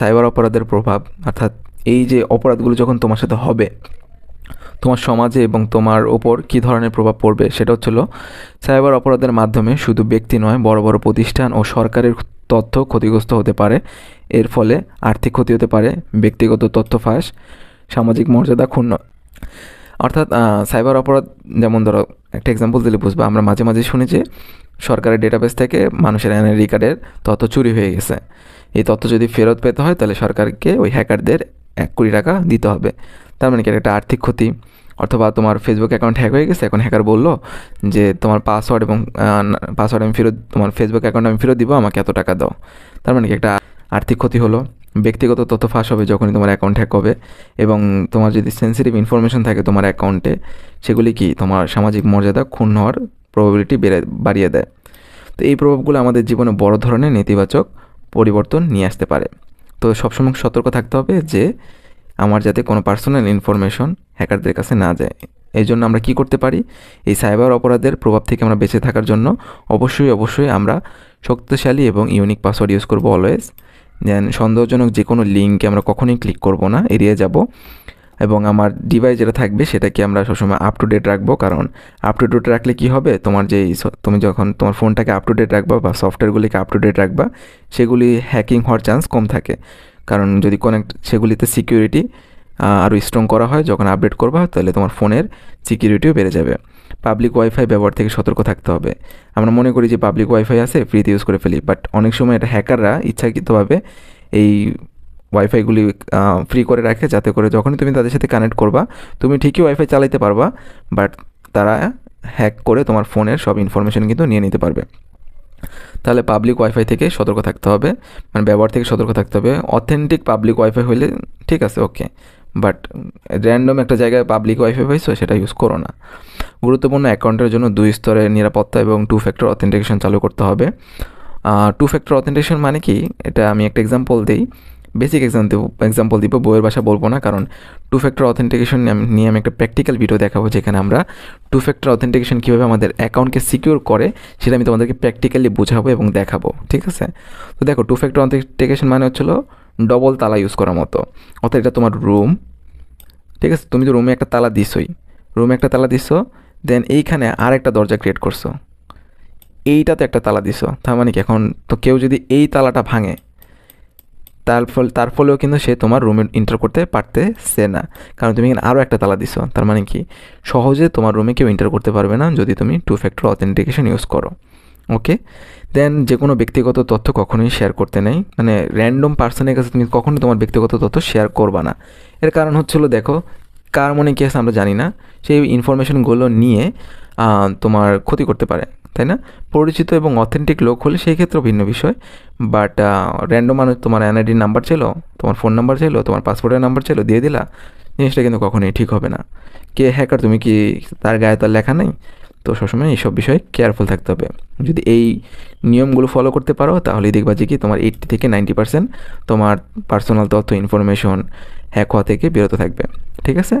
Cyber অপরাধের প্রভাব, অর্থাৎ এই যে অপরাধগুলো যখন তোমার সাথে হবে, তোমার সমাজে এবং তোমার ওপর কী ধরনের প্রভাব পড়বে, সেটা হচ্ছিল সাইবার অপরাধের মাধ্যমে শুধু ব্যক্তি নয়, বড় বড় প্রতিষ্ঠান ও সরকারের তথ্য ক্ষতিগ্রস্ত হতে পারে। এর ফলে আর্থিক ক্ষতি হতে পারে, ব্যক্তিগত তথ্য ফাঁস, সামাজিক মর্যাদা ক্ষুণ্ণ। অর্থাৎ সাইবার অপরাধ, যেমন ধরো, একটা এক্সাম্পল দিলে বুঝবা, আমরা মাঝে মাঝে শুনি যে সরকারের ডেটাবেস থেকে মানুষের এনআইডি কার্ডের তথ্য চুরি হয়ে গেছে। এই তথ্য যদি ফেরত পেতে হয়, তাহলে সরকারকে ওই হ্যাকারদের এক কোটি টাকা দিতে হবে। তার মানে কি একটা আর্থিক ক্ষতি। অথবা তোমার ফেসবুক অ্যাকাউন্ট হ্যাক হয়ে গেছে, এখন হ্যাকার বলল যে, তোমার পাসওয়ার্ড এবং পাসওয়ার্ড আমি ফেরত, তোমার ফেসবুক অ্যাকাউন্ট আমি ফেরত দিব, আমাকে এত টাকা দাও। তার মানে কি, একটা আর্থিক ক্ষতি হলো। ব্যক্তিগত তথ্য ফাঁস হবে যখনই তোমার অ্যাকাউন্ট হ্যাক হবে। এবং তোমার যদি সেন্সিটিভ ইনফরমেশন থাকে তোমার অ্যাকাউন্টে সেগুলি কি তোমার সামাজিক মর্যাদা ক্ষুণ্ণ হওয়ার প্রবাবিলিটি বেড়ে, বাড়িয়ে দেয়। তো এই প্রভাবগুলো আমাদের জীবনে বড় ধরনের নেতিবাচক পরিবর্তন নিয়ে আসতে পারে। তো সবসময় সতর্ক থাকতে হবে যে, আমার যাতে কোনো পার্সোনাল ইনফরমেশন হ্যাকারদের কাছে না যায়। এই জন্য আমরা কি করতে পারি? এই সাইবার অপরাধের প্রভাব থেকে আমরা বেঁচে থাকার জন্য অবশ্যই অবশ্যই আমরা শক্তিশালী এবং ইউনিক পাসওয়ার্ড ইউজ করব অলওয়েজ দেন সন্দেহজনক যে কোনো লিঙ্কে আমরা কখনোই ক্লিক করব না, এড়িয়ে যাব। এবং আমার ডিভাইস যেটা থাকবে সেটাকে আমরা সবসময় আপ টু ডেট রাখব। কারণ আপ টু ডেট রাখলে কী হবে? তোমার যেই তুমি যখন তোমার ফোনটাকে আপ টু ডেট রাখবা বা সফটওয়্যারগুলিকে আপ টু ডেট রাখবা, সেগুলি হ্যাকিং হওয়ার চান্স কম থাকে। কারণ যদি কোনেক্ট সেগুলিতে সিকিউরিটি আরও স্ট্রং করা হয়, যখন আপডেট করবা, তাহলে তোমার ফোনের সিকিউরিটিও বেড়ে যাবে। পাবলিক ওয়াইফাই ব্যবহার থেকে সতর্ক থাকতে হবে। আমরা মনে করি যে পাবলিক ওয়াইফাই আছে ফ্রিতে ইউজ করে ফেলি। বাট অনেক সময় এটা হ্যাকাররা ইচ্ছাকৃতভাবে এই ওয়াইফাইগুলি ফ্রি করে রাখে যাতে করে যখনই তুমি তাদের সাথে কানেক্ট করবা, তুমি ঠিকই ওয়াইফাই চালাইতে পারবা বাট তারা হ্যাক করে তোমার ফোনের সব ইনফরমেশন কিন্তু নিয়ে নিতে পারবে। তাহলে পাবলিক ওয়াইফাই থেকে সতর্ক থাকতে হবে মানে ব্যবহার থেকে সতর্ক থাকতে হবে। অথেন্টিক পাবলিক ওয়াইফাই হলে ঠিক আছে ওকে বাট র্যান্ডম একটা জায়গায় পাবলিক ওয়াইফাই পাইছো সেটা ইউজ করো না। গুরুত্বপূর্ণ অ্যাকাউন্টের জন্য দুই স্তরের নিরাপত্তা এবং টু ফ্যাক্টর অথেন্টিকেশন চালু করতে হবে। টু ফ্যাক্টর অথেন্টিকেশন মানে কি? এটা আমি একটা এক্সাম্পল দিই। বেসিক এক্সাম দেবো এক্সাম্পল দিব, বইয়ের ভাষা বলব না, কারণ টু ফ্যাক্টর অথেন্টিকেশন নিয়ে আমি একটা প্র্যাকটিক্যাল ভিডিও দেখাবো যেখানে আমরা টু ফ্যাক্টর অথেন্টিকেশন কীভাবে আমাদের অ্যাকাউন্টকে সিকিউর করে সেটা আমি তোমাদেরকে প্র্যাকটিক্যালি বোঝাবো এবং দেখাবো, ঠিক আছে? তো দেখো টু ফ্যাক্টর অথেন্টিকেশন মানে হচ্ছিল ডবল তালা ইউজ করার মতো। অর্থাৎ এটা তোমার রুম ঠিক আছে? তুমি তো রুমে একটা তালা দিছোই। রুমে একটা তালা দিছো দেন এইখানে আর একটা দরজা ক্রিয়েট করছ। এইটাতে একটা তালা দিছো। তার মানে কি? এখন তো কেউ যদি এই তালাটা ভাঙে তার ফল, তার ফলেও কিন্তু সে তোমার রুমে ইন্টার করতে পারতেছে না। কারণ তুমি এখানে আরও একটা তালা দিছো। তার মানে কি? সহজে তোমার রুমে কেউ ইন্টার করতে পারবে না যদি তুমি টু ফ্যাক্টর অথেন্টিকেশন ইউজ করো। ওকে দেন যে কোনো ব্যক্তিগত তথ্য কখনোই শেয়ার করতে নেই। মানে র্যান্ডম পার্সনের কাছে তুমি কখনোই তোমার ব্যক্তিগত তথ্য শেয়ার করবা না। এর কারণ হচ্ছিল, দেখো, কার মনে কী আছে আমরা জানি না। সেই ইনফরমেশনগুলো নিয়ে তোমার ক্ষতি করতে পারে, তাই না? পরিচিত এবং অথেন্টিক লোক হলে সেই ক্ষেত্রেও ভিন্ন বিষয় বাট র্যান্ডম মানুষ তোমার এনআইডির নাম্বার ছিল, তোমার ফোন নাম্বার ছিল, তোমার পাসপোর্টের নাম্বার ছিল, দিয়ে দিলা, জিনিসটা কিন্তু কখনোই ঠিক হবে না। কে হ্যাকার তুমি কি তার গায়ে তার লেখা নেই? তো সবসময় এইসব বিষয়ে কেয়ারফুল থাকতে হবে। যদি এই নিয়মগুলো ফলো করতে পারো, তাহলেই দেখবা যে কি তোমার এইটটি থেকে নাইনটি পার্সেন্ট তোমার পার্সোনাল তথ্য ইনফরমেশন হ্যাক হওয়া থেকে বিরত থাকবে। ঠিক আছে?